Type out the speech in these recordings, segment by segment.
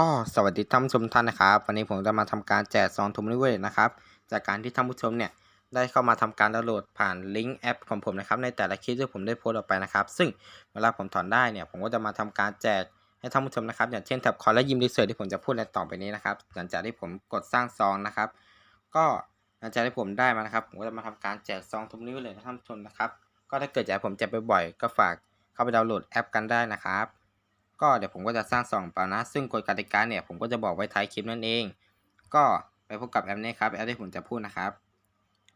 ก็สวัสดีท่านผู้ชมท่านนะครับ วันนี้ผมจะมาทำการแจกซองทุมนิเวศนะครับ จากการที่ท่านผู้ชมเนี่ยได้เข้ามาทำการดาวน์โหลดผ่านลิงก์แอปของผมนะครับในแต่ละคลิปที่ผมได้โพสต์ออกไปนะครับ ซึ่งเวลาผมถอนได้เนี่ยผมก็จะมาทำการแจกให้ท่านผู้ชมนะครับ อย่างเช่นแท็บคอร์และยิมรีเสิร์ชที่ผมจะพูดในต่อไปนี้นะครับหลังจากที่ผมกดสร้างซองนะครับ ก็หลังจากที่ผมได้มานะครับ ผมก็จะมาทำการแจกซองทุมนิเวศเลยนะท่านผู้ชมนะครับ ก็ถ้าเกิดอยากผมแจกบ่อยๆก็ฝากเข้าไปดาวน์โหลดแอปกันได้นะครับ ก็เดี๋ยวผมก็จะสร้างสองเปล่านะ ซึ่งกฎกติกาเนี่ยผมก็จะบอกไว้ท้ายคลิปนั่นเอง ก็ไปพบกับแอปนี้ครับแอปที่ผมจะพูดนะครับ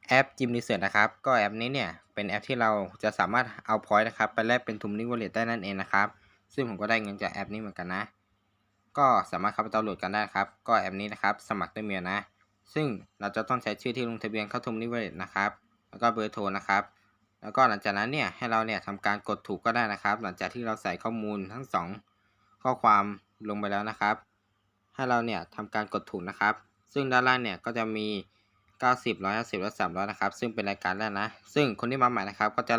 แอปจิมรีเสิร์ชนะครับ ก็แอปนี้เนี่ยเป็นแอปที่เราจะสามารถเอาพอยต์นะครับไปแลกเป็นทุมนิวเลตได้นั่นเองนะครับ ซึ่งผมก็ได้เงินจากแอปนี้เหมือนกันนะ ก็สามารถเข้าไปดาวน์โหลดกันได้ครับ ก็แอปนี้นะครับ สมัครด้วยเมียนะ ซึ่งเราจะต้องใช้ชื่อที่ลงทะเบียนเข้าทุมนิวเลตนะครับ แล้วก็เบอร์โทรนะครับ แล้วก็หลังจากนั้นเนี่ยให้เราเนี่ยทำการกดถูกก็ได้นะครับ หลังจากที่เราใส่ข้อมูลทั้งสองข้อความลงไปแล้วนะครับ ให้เราเนี่ยทำการกดถูกนะครับ ซึ่งด้านล่างเนี่ยก็จะมี 90 150และ300นะครับ ซึ่งเป็นรายการแรกนะ ซึ่งคนที่มาใหม่นะครับ ก็จะ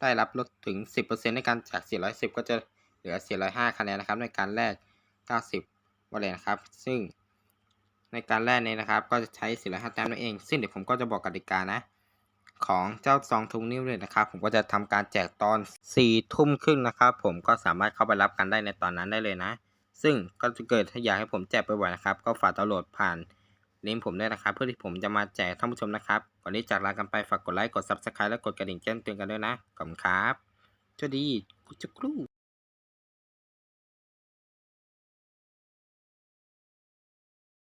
ได้รับลดถึง 10%ในการจาก 410 ก็จะเหลือ 405 คะแนนนะครับ ในการแรก 90วันเลยนะครับ ซึ่งในการแรกนี้นะครับ ก็จะใช้ 405 แต้มนั่นเอง ซึ่งเดี๋ยวผมก็จะบอกกติกานะ ของเจ้าซองทุงนิ้วเลยนะครับ ผมก็จะทำการแจกตอน4ทุ่มครึ่งนะครับ ผมก็สามารถเข้าไปรับกันได้ในตอนนั้นได้เลยนะ ซึ่งก็จะเกิดถ้าอยากให้ผมแจกบ่อยนะครับ ก็ฝากดาวน์โหลดผ่านลิงก์ผมด้วยนะครับ เพื่อที่ผมจะมาแจกท่านผู้ชมนะครับ ก่อนที่จากลากันไปฝากกดไลค์กดซับสไครต์และกดกระดิ่งแจ้งเตือนกันด้วยนะขอบคุณครับสวัสดีกุ๊กจะกรู